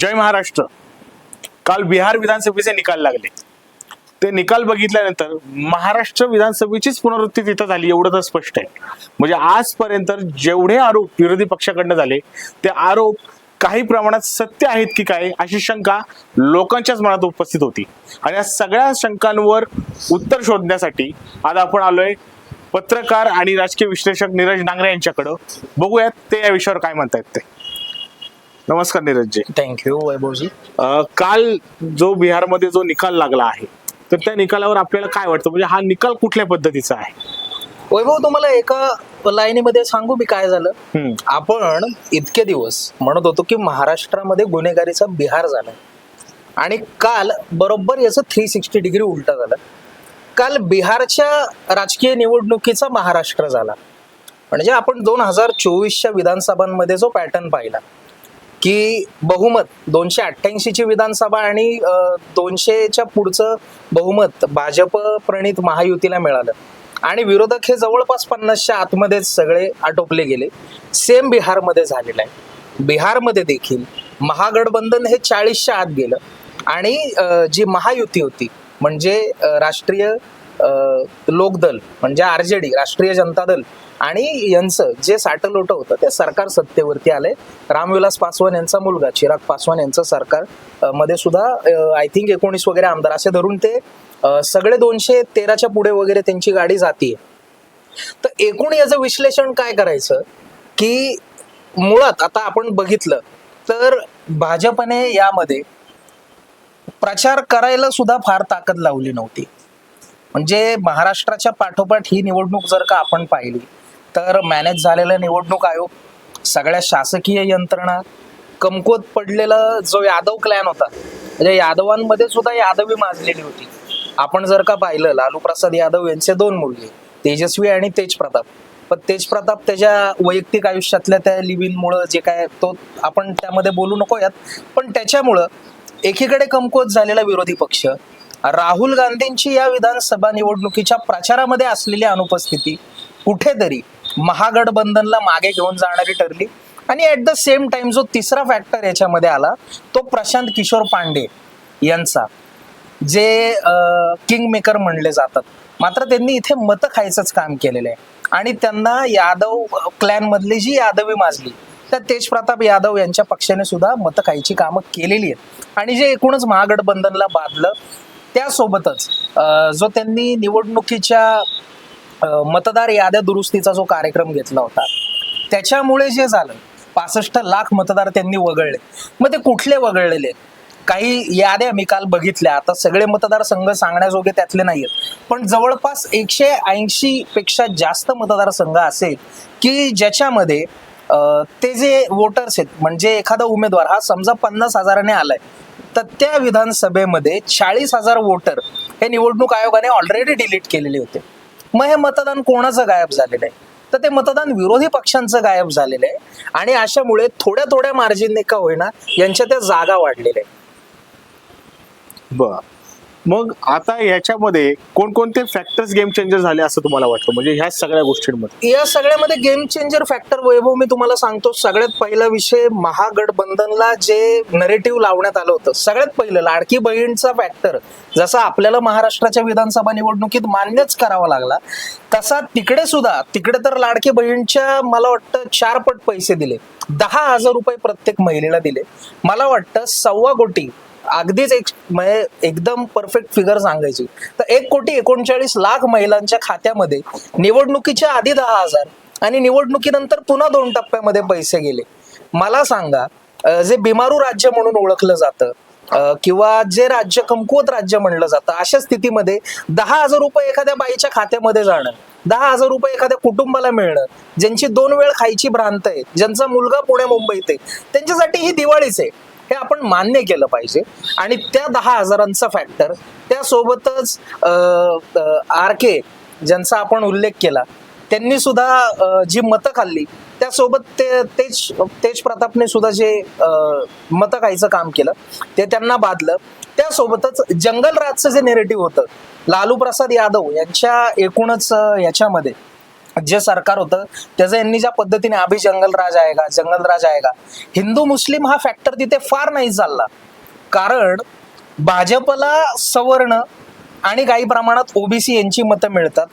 जय महाराष्ट्र. काल बिहार विधानसभेचे निकाल लागले. ते निकाल बघितल्यानंतर महाराष्ट्र विधानसभेचीच पुनरावृत्ती तिथं झाली एवढं तर स्पष्ट आहे. म्हणजे आजपर्यंत जेवढे आरोप विरोधी पक्षाकडनं झाले ते आरोप काही प्रमाणात सत्य आहेत की काय अशी शंका लोकांच्याच मनात उपस्थित होती. आणि या सगळ्या शंकांवर उत्तर शोधण्यासाठी आज आपण आलोय पत्रकार आणि राजकीय विश्लेषक नीरज नांगरे यांच्याकडं. बघूयात ते या विषयावर काय म्हणतायत ते. नमस्कार नीरजजी थँक्यू वैभवजी. अ, काल जो बिहारमध्ये जो निकाल लागला आहे तर त्या निकालावर आपल्याला काय वाटतं? म्हणजे हा निकाल कुठल्या पद्धतीचा आहे? वैभव तुम्हाला एका लाईनीमध्ये सांगू मी काय झालं? हम्म, आपण इतके दिवस म्हणत होतो की महाराष्ट्रामध्ये गुन्हेगारीचा बिहार झालाय आणि काल बरोबर याचं थ्री सिक्स्टी डिग्री उलटा झालं. काल बिहारच्या राजकीय निवडणुकीचा महाराष्ट्र झाला. म्हणजे आपण दोन हजार चोवीसच्या विधानसभांमध्ये जो पॅटर्न पाहिला की बहुमत दोनशे अठ्ठ्याऐंशीची विधानसभा आणि दोनशेच्या पुढचं बहुमत भाजप प्रणित महायुतीला मिळालं. आणि विरोधक हे जवळपास पन्नासच्या आतमध्येच सगळे आटोपले गेले. सेम बिहारमध्ये झालेलं आहे. बिहारमध्ये देखील महागठबंधन हे चाळीसच्या आत गेलं. आणि जी महायुती होती म्हणजे राष्ट्रीय लोकदल म्हणजे आर जे डी राष्ट्रीय जनता दल आणि यांचं जे साटलोट होतं ते सरकार सत्तेवरती आले रामविलास पासवान यांचा मुलगा चिराग पासवान यांचं सरकारमध्ये सुद्धा आय थिंक एकोणीस वगैरे आमदार असे धरून ते सगळे दोनशे तेराच्या पुढे वगैरे त्यांची गाडी जातीये. तर एकूण याचं विश्लेषण काय करायचं? की मुळात आता आपण बघितलं तर भाजपने यामध्ये प्रचार करायला सुद्धा फार ताकद लावली नव्हती. म्हणजे महाराष्ट्राच्या पाठोपाठ ही निवडणूक जर का आपण पाहिली तर मॅनेज झालेला निवडणूक आयोग सगळ्या शासकीय यंत्रणा कमकुवत पडलेला जो यादव क्लॅन होता म्हणजे यादवांमध्ये सुद्धा यादवी माजलेली होती. आपण जर का पाहिलं लालू प्रसाद यादव यांचे दोन मुलगे तेजस्वी आणि तेज प्रताप पण तेज प्रताप त्याच्या वैयक्तिक आयुष्यातल्या त्या लिव्हिनमुळं जे काय तो आपण त्यामध्ये बोलू नको यात पण त्याच्यामुळं एकीकडे कमकुवत झालेला विरोधी पक्ष राहुल गांधींची या विधानसभा निवडणुकीच्या प्रचारामध्ये असलेली अनुपस्थिती कुठेतरी महागठबंधनला मागे घेऊन जाणारी ठरली. आणि ऍट द सेम टाइम जो तिसरा फॅक्टर याच्यामध्ये आला तो प्रशांत किशोर पांडे यांचा. जे किंग मेकर म्हणले जातात. मात्र त्यांनी इथे मतं खायचंच काम केलेलं आहे. आणि त्यांना यादव क्लॅनमधली जी यादवी माजली त्या तेजप्रताप यादव यांच्या पक्षाने सुद्धा मतं खायची कामं केलेली आहेत. आणि जे एकूणच महागठबंधनला बांधलं त्यासोबतच जो त्यांनी निवडणुकीच्या मतदार याद्या दुरुस्तीचा जो कार्यक्रम घेतला होता त्याच्यामुळे जे झालं पासष्ट लाख मतदार त्यांनी वगळले. मग ते कुठले वगळलेले? काही याद्या मी काल बघितल्या. आता सगळे मतदारसंघ सांगण्याजोगे त्यातले नाही आहेत पण जवळपास एकशे ऐंशी पेक्षा जास्त मतदारसंघ असेल की ज्याच्यामध्ये ते जे वोटर्स आहेत म्हणजे एखादा उमेदवार हा समजा पन्नास हजाराने आलाय तर त्या विधानसभेमध्ये चाळीस हजार वोटर हे निवडणूक आयोगाने ऑलरेडी डिलीट केलेले होते. मग हे मतदान कोणाचं गायब झालेलं आहे? तर ते मतदान विरोधी पक्षांचं गायब झालेलं आहे. आणि अशामुळे थोड्या थोड्या मार्जिनने का होईना यांच्या त्या जागा वाढलेल्या आहेत. बर. मग आता ह्याच्यामध्ये कोणकोणते फॅक्टर्स गेम चेंजर झाले असं तुम्हाला वाटतं? म्हणजे ह्या सगळ्या गोष्टींमध्ये. या सगळ्यामध्ये गेम चेंजर फॅक्टर वैभव मी तुम्हाला सांगतो. सगळ्यात पहिला विषय महागठबंधनला जे नरेटिव्ह लावण्यात आलं होतं सगळ्यात पहिलं लाडकी बहीणचा फॅक्टर जसा आपल्याला महाराष्ट्राच्या विधानसभा निवडणुकीत मान्यच करावा लागला तसा तिकडे सुद्धा तिकडे तर लाडकी बहीणच्या मला वाटतं चार पट पैसे दिले. दहा हजार रुपये प्रत्येक महिलेला दिले. मला वाटतं सव्वा कोटी अगदीच एक म्हणजे एकदम परफेक्ट फिगर सांगायची. तर एक कोटी एकोणचाळीस लाख महिलांच्या खात्यामध्ये निवडणुकीच्या आधी दहा हजार आणि निवडणुकीनंतर पुन्हा दोन टप्प्यामध्ये पैसे गेले. मला सांगा जे बिमारू राज्य म्हणून ओळखलं जातं किंवा जे राज्य कमकुवत राज्य म्हणलं जातं अशा स्थितीमध्ये दहा हजार रुपये एखाद्या बाईच्या खात्यामध्ये जाणं दहा हजार रुपये एखाद्या कुटुंबाला मिळणं ज्यांची दोन वेळ खायची भ्रांत आहे ज्यांचा मुलगा पुणे मुंबईत आहे त्यांच्यासाठी ही दिवाळीच आहे. हे आपण मान्य केलं पाहिजे. आणि त्या दहा हजारांचा फॅक्टर त्यासोबतच आर के ज्यांचा आपण उल्लेख केला त्यांनी सुद्धा जी मतं खाल्ली त्यासोबत ते तेज तेज प्रतापने सुद्धा जे मतं खायचं काम केलं ते त्यांना बाधलं. त्यासोबतच जंगलराजचं जे नेरेटिव्ह होतं लालू प्रसाद यादव यांच्या एकूणच याच्यामध्ये जे सरकार होतं त्याचं यांनी ज्या पद्धतीने अभि जंगलराज आहे का जंगलराज आहे का हिंदू मुस्लिम हा फॅक्टर तिथे फार नाही चालला. कारण भाजपला सवर्ण आणि काही प्रमाणात ओबीसी यांची मतं मिळतात.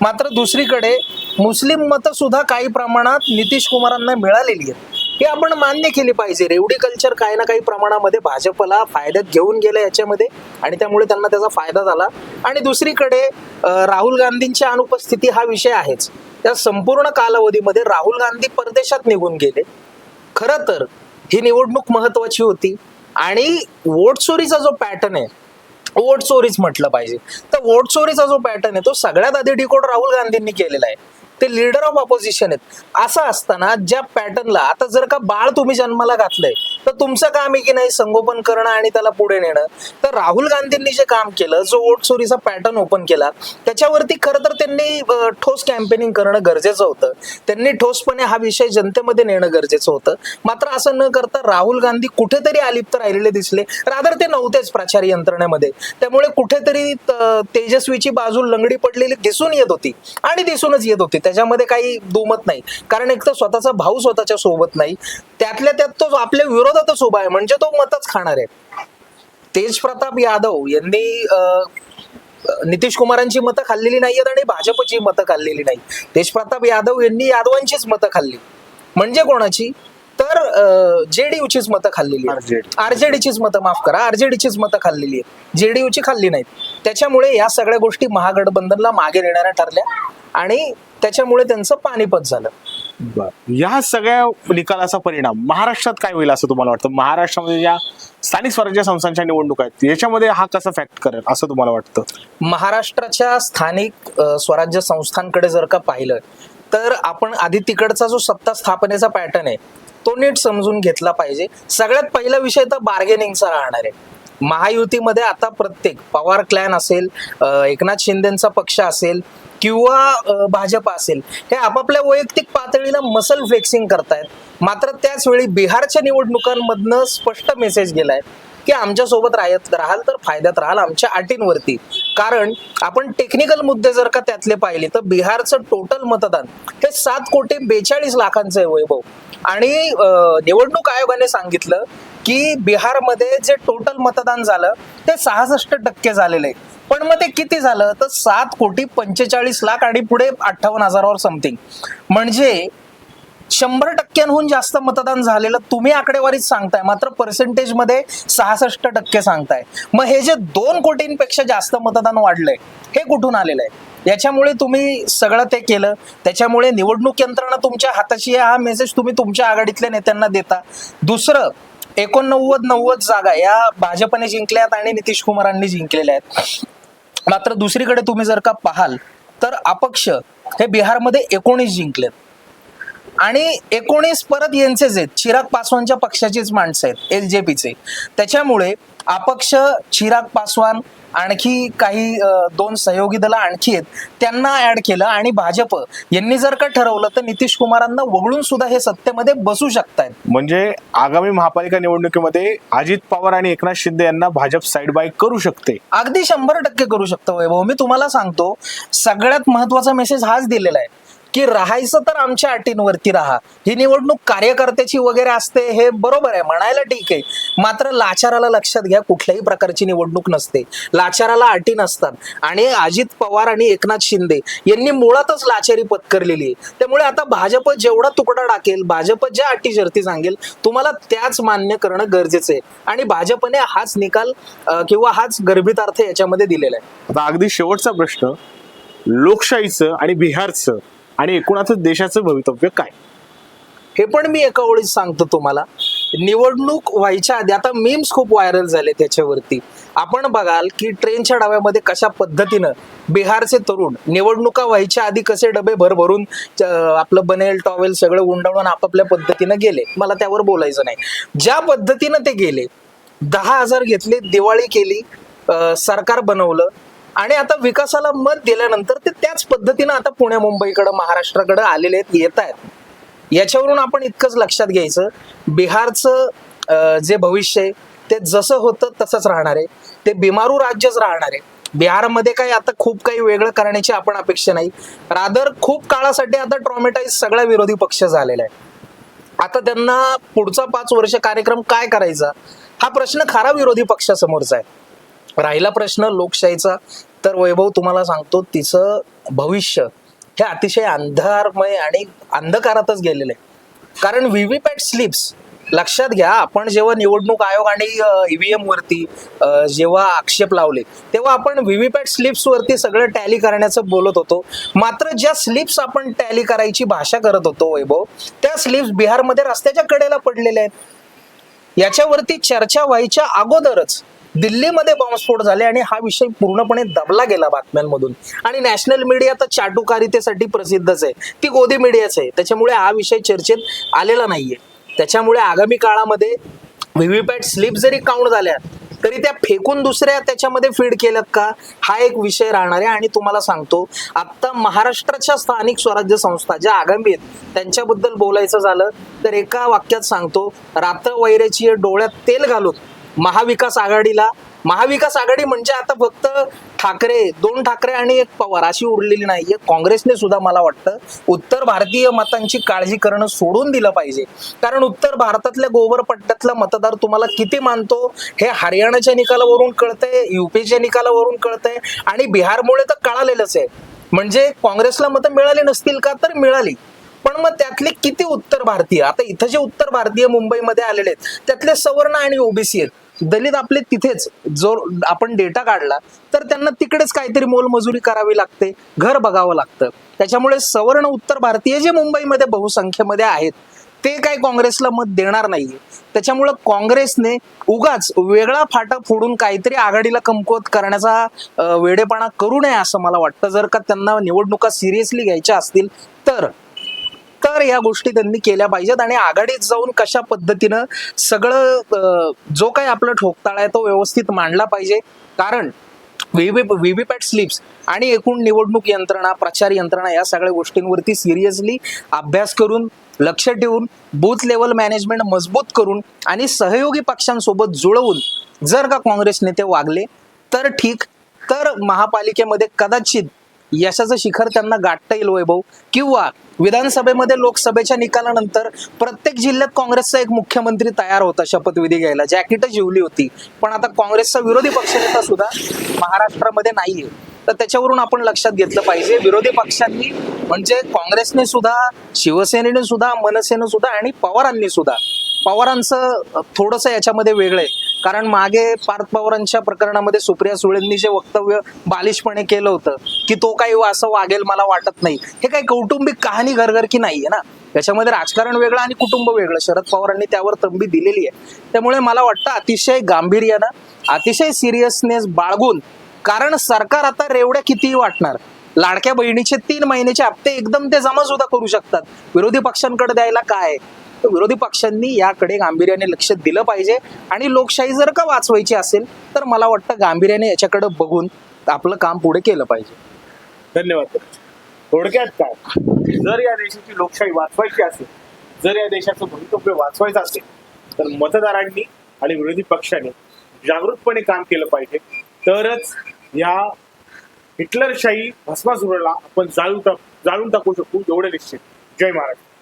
मात्र दुसरीकडे मुस्लिम मतं सुद्धा काही प्रमाणात नितीश कुमारांना मिळालेली आहेत. हे आपण मान्य केली पाहिजे. रेवडी कल्चर काही ना काही प्रमाणामध्ये भाजपला फायद्यात घेऊन गेलं याच्यामध्ये आणि त्यामुळे त्यांना त्याचा फायदा झाला. आणि दुसरीकडे राहुल गांधींची अनुपस्थिती हा विषय आहेच. त्या संपूर्ण कालावधीमध्ये राहुल गांधी परदेशात निघून गेले. खरं तर ही निवडणूक महत्वाची होती आणि वोट चोरीचा जो पॅटर्न आहे वोट चोरीच म्हटलं पाहिजे. तर वोट चोरीचा जो पॅटर्न आहे तो सगळ्यात आधी डिकोड राहुल गांधींनी केलेला आहे. ते लीडर ऑफ ऑपोजिशन आहेत. असं असताना ज्या पॅटर्नला आता जर का बाळ तुम्ही जन्माला घातलंय तर तुमचं काम आहे की नाही संगोपन करणं आणि त्याला पुढे नेणं? तर राहुल गांधींनी जे काम केलं जो वोट चोरीचा पॅटर्न ओपन केला त्याच्यावरती खरं तर त्यांनी ठोस कॅम्पेनिंग करणं गरजेचं होतं. त्यांनी ठोसपणे हा विषय जनतेमध्ये नेणं गरजेचं होतं. मात्र असं न करता राहुल गांधी कुठेतरी अलिप्त राहिलेले दिसले. रादर ते नव्हतेच प्रचार यंत्रणेमध्ये. त्यामुळे कुठेतरी तेजस्वीची बाजू लंगडी पडलेली दिसून येत होती. आणि दिसूनच येत होती. त्याच्यामध्ये काही दुमत नाही. कारण एक तर स्वतःचा भाऊ स्वतःच्या सोबत नाही. त्यातल्या त्यात तो आपल्या विरोधातच उभा आहे म्हणजे तो मतच खाणार आहे. तेज प्रताप यादव यांनी नितीश कुमारांची मतं खाल्लेली नाहीयेत आणि भाजपची मतं खाल्लेली नाही तेज प्रताप यादव यांनी यादवांचीच मतं खाल्ली. म्हणजे कोणाची? तर जेडीयूचीच मतं खाल्लेली. आरजेडीचीच मतं माफ करा. आरजेडीचीच मतं खाल्लेली आहेत. जेडीयूची खाल्ली नाहीत. त्याच्यामुळे या सगळ्या गोष्टी महागठबंधनला मागे नेणाऱ्या ठरल्या आणि त्याच्यामुळे त्यांचं पानिपत झालं. या सगळ्या निकालाचा परिणाम महाराष्ट्रात काय होईल असं तुम्हाला वाटतं? महाराष्ट्रामध्ये ज्या स्थानिक स्वराज्य संस्थांच्या निवडणूक आहेत याच्यामध्ये हा कसा फॅक्ट करेल असं तुम्हाला वाटतं? महाराष्ट्राच्या स्थानिक स्वराज्य संस्थांकडे जर का पाहिलं तर आपण आधी तिकडचा जो सत्ता स्थापनेचा पॅटर्न आहे तो नीट समजून घेतला पाहिजे. सगळ्यात पहिला विषय तर बार्गेनिंगचा राहणार आहे. महायुतीमध्ये आता प्रत्येक पवार क्लॅन असेल एकनाथ शिंदेचा पक्ष असेल किंवा भाजप असेल हे आपापल्या वैयक्तिक पातळीला मसल फ्लेक्सिंग करतायत. मात्र त्याच वेळी बिहारच्या निवडणुकांमधनं स्पष्ट मेसेज गेलाय की आमच्यासोबत राहत राहाल तर फायद्यात राहाल आमच्या अटींवरती कारण आपण टेक्निकल मुद्दे जर का त्यातले पाहिले तर बिहारचं टोटल मतदान हे सात कोटी बेचाळीस लाखांचं आहे वैभव. आणि निवडणूक आयोगाने सांगितलं की बिहारमध्ये जे टोटल मतदान झालं ते सहासष्ट टक्के झालेलं. आहे पण मग ते किती झालं? तर सात कोटी पंचेचाळीस लाख आणि पुढे अठ्ठावन्न हजारावर समथिंग म्हणजे शंभर टक्क्यांहून जास्त मतदान झालेलं तुम्ही आकडेवारीच सांगताय मात्र पर्सेंटेजमध्ये सहासष्ट टक्के सांगताय. मग हे जे दोन कोटींपेक्षा जास्त मतदान वाढलंय हे कुठून आलेलं आहे याच्यामुळे तुम्ही सगळं ते केलं. त्याच्यामुळे निवडणूक यंत्रणा तुमच्या हाताशी आहे हा मेसेज तुम्ही तुमच्या आघाडीतल्या नेत्यांना देता. दुसरं एकोणनव्वद नव्वद जागा या भाजपने जिंकल्यात आणि नितीश कुमारांनी जिंकलेल्या आहेत. मात्र दुसरीकडे तुम्ही जर का पाहाल तर अपक्ष हे बिहारमध्ये एकोणीस जिंकलेत. आणि एकोणीस परत यांचेच आहेत. चिराग पासवानच्या पक्षाचीच माणसं आहेत एल जे पीचे त्याच्यामुळे अपक्ष चिराग पासवान आणखी काही दोन सहयोगी दल आणखी आहेत त्यांना ऍड केलं आणि भाजप यांनी जर का ठरवलं तर नितीश कुमारांना वगळून सुद्धा हे सत्तेमध्ये बसू शकतायत. म्हणजे आगामी महापालिका निवडणुकीमध्ये अजित पवार आणि एकनाथ शिंदे यांना भाजप साईड बाय करू शकते. अगदी शंभर टक्के करू शकतो वैभव. मी तुम्हाला सांगतो सगळ्यात महत्त्वाचा मेसेज हाच दिलेला आहे. की राहायचं तर आमच्या अटींवरती राहा. ही निवडणूक कार्यकर्त्याची वगैरे असते हे बरोबर आहे म्हणायला ठीक आहे. मात्र लाचाराला लक्षात घ्या कुठल्याही प्रकारची निवडणूक नसते. लाचाराला अटी नसतात. आणि अजित पवार आणि एकनाथ शिंदे यांनी मुळातच लाचारी पत्करलेली आहे. त्यामुळे आता भाजप जेवढा तुकडा टाकेल भाजप ज्या अटी शर्ती सांगेल तुम्हाला त्याच मान्य करणं गरजेचं आहे. आणि भाजपने हाच निकाल किंवा हाच गर्भितार्थ याच्यामध्ये दिलेला आहे. आता अगदी शेवटचा प्रश्न. लोकशाहीचं आणि बिहारचं आणि एकूणातच देशाचं भवितव्य काय? हे पण मी एका ओळीत सांगतो तुम्हाला. निवडणूक व्हायच्या आधी आता मीम्स खूप व्हायरल झाले त्याच्यावरती आपण बघाल की ट्रेनच्या डब्यामध्ये कशा पद्धतीनं बिहारचे तरुण निवडणुका व्हायच्या आधी कसे डबे भरभरून आपलं बनेल टॉवेल सगळं उंडाळून आपापल्या पद्धतीनं गेले? मला त्यावर बोलायचं नाही. ज्या पद्धतीनं ते गेले दहा हजार घेतले दिवाळी केली सरकार बनवलं आणि आता विकासाला मत दिल्यानंतर ते त्याच पद्धतीनं आता पुणे मुंबईकडं महाराष्ट्राकडं आलेले आहेत येत आहेत. याच्यावरून आपण इतकंच लक्षात घ्यायचं. बिहारचं जे भविष्य आहे ते जसं होतं तसंच राहणार आहे. ते बिमारू राज्यच राहणार आहे. बिहारमध्ये काही आता खूप काही वेगळं करण्याची आपण अपेक्षा नाही. रादर खूप काळासाठी आता ट्रॉमेटाईज सगळा विरोधी पक्ष झालेला आहे आता त्यांना पुढचा पाच वर्ष कार्यक्रम काय करायचा? हा प्रश्न खरा विरोधी पक्षासमोरचा आहे. राहिला प्रश्न लोकशाहीचा. तर वैभव तुम्हाला सांगतो तिचं भविष्य हे अतिशय अंधारमय आणि अंधकारातच गेलेलं आहे कारण व्हीव्हीपॅट स्लिप्स लक्षात घ्या आपण जेव्हा निवडणूक आयोग आणि ईव्हीएम वरती जेव्हा आक्षेप लावले तेव्हा आपण व्हीव्हीपॅट स्लिप्स वरती सगळं टॅली करण्याचं बोलत होतो. मात्र ज्या स्लिप्स आपण टॅली करायची भाषा करत होतो वैभव त्या स्लिप्स बिहारमध्ये रस्त्याच्या कडेला पडलेल्या आहेत. याच्यावरती चर्चा व्हायच्या अगोदरच दिल्लीमध्ये बॉम्बस्फोट झाले आणि हा विषय पूर्णपणे दबला गेला बातम्यांमधून. आणि नॅशनल मीडिया तर चाटुकारितेसाठी प्रसिद्धच आहे. ती गोदी मीडियाच आहे. त्याच्यामुळे हा विषय चर्चेत आलेला नाहीये. त्याच्यामुळे आगामी काळामध्ये व्हीव्हीपॅट स्लिप जरी काउंट झाल्या तरी त्या फेकून दुसऱ्या त्याच्यामध्ये फीड केल्यात का? हा एक विषय राहणार आहे. आणि तुम्हाला सांगतो आत्ता महाराष्ट्राच्या स्थानिक स्वराज्य संस्था ज्या आगामी आहेत त्यांच्याबद्दल बोलायचं झालं तर एका वाक्यात सांगतो रात्र वैऱ्याची डोळ्यात तेल घालून महाविकास आघाडीला. महाविकास आघाडी म्हणजे आता फक्त ठाकरे दोन ठाकरे आणि एक पवार अशी उरलेली नाहीये. काँग्रेसने सुद्धा मला वाटतं उत्तर भारतीय मतांची काळजी करणं सोडून दिलं पाहिजे. कारण उत्तर भारतातल्या गोवर पट्ट्यातला मतदार तुम्हाला किती मानतो हे हरियाणाच्या निकालावरून कळतंय युपीच्या निकालावरून कळतंय आणि बिहारमुळे तर कळालेलंच आहे. म्हणजे काँग्रेसला मतं मिळाली नसतील का तर मिळाली. पण मग त्यातले किती उत्तर भारतीय आता इथं जे उत्तर भारतीय मुंबईमध्ये आलेले आहेत त्यातले सवर्ण आणि ओबीसी आहेत. दलित आपले तिथेच. जो आपण डेटा काढला तर त्यांना तिकडेच काहीतरी मोलमजुरी करावी लागते घर बघावं लागतं. त्याच्यामुळे सवर्ण उत्तर भारतीय जे मुंबईमध्ये बहुसंख्येमध्ये आहेत ते काही काँग्रेसला मत देणार नाहीये. त्याच्यामुळं काँग्रेसने उगाच वेगळा फाटा फोडून काहीतरी आघाडीला कमकुवत करण्याचा वेडेपणा करू नये असं मला वाटतं. जर का त्यांना निवडणुका सिरियसली घ्यायच्या असतील तर. तर या गोष्टी त्यांनी केल्या पाहिजेत आणि आघाडीत जाऊन कशा पद्धतीनं सगळं जो काही आपला ठोकताळा आहे तो व्यवस्थित मांडला पाहिजे. कारण व्हीव्हीपॅट स्लिप्स आणि एकूण निवडणूक यंत्रणा प्रचार यंत्रणा या सगळ्या गोष्टींवरती सिरियसली अभ्यास करून लक्ष ठेवून बूथ लेवल मॅनेजमेंट मजबूत करून आणि सहयोगी पक्षांसोबत जुळवून जर का काँग्रेस नेते वागले तर ठीक. तर महापालिकेमध्ये कदाचित यशाचं शिखर त्यांना गाठता येईल वैभव. किंवा विधानसभेमध्ये लोकसभेच्या निकालानंतर प्रत्येक जिल्ह्यात काँग्रेसचा एक मुख्यमंत्री तयार होता शपथविधी घ्यायला. जॅकेट जिवली होती. पण आता काँग्रेसचा विरोधी पक्षनेता सुद्धा महाराष्ट्रामध्ये नाहीये. तर त्याच्यावरून आपण लक्षात घेतलं पाहिजे विरोधी पक्षांनी म्हणजे काँग्रेसने सुद्धा शिवसेनेने सुद्धा मनसेने सुद्धा आणि पवारांनी सुद्धा पवारांचं थोडंसं याच्यामध्ये वेगळं आहे. कारण मागे पार्थ पवारांच्या प्रकरणामध्ये सुप्रिया सुळेंनी जे वक्तव्य बालिशपणे केलं होतं की तो काही असं वागेल मला वाटत नाही. हे काही कौटुंबिक कहाणी घरघर की नाहीये ना? त्याच्यामध्ये राजकारण वेगळं आणि कुटुंब वेगळं. शरद पवारांनी त्यावर तंबी दिलेली आहे. त्यामुळे मला वाटतं अतिशय गांभीर्यानं अतिशय सिरियसनेस बाळगून कारण सरकार आता रेवड्या कितीही वाटणार लाडक्या बहिणीचे तीन महिन्याचे हप्ते एकदम ते जमा सुद्धा करू शकतात. विरोधी पक्षांकडे द्यायला काय? तर विरोधी पक्षांनी याकडे गांभीर्याने लक्ष दिलं पाहिजे. आणि लोकशाही जर का वाचवायची असेल तर मला वाटतं गांभीर्याने याच्याकडे बघून आपलं काम पुढे केलं पाहिजे. धन्यवाद. थोडक्यात काय? जर या देशाची लोकशाही वाचवायची असेल जर या देशाचं भवितव्य वाचवायचं असेल तर मतदारांनी आणि विरोधी पक्षाने जागृतपणे काम केलं पाहिजे. तरच या हिटलरशाही भस्मासुराला आपण जाळून टाक जाळून टाकू शकू. एवढं निश्चित. जय महाराष्ट्र.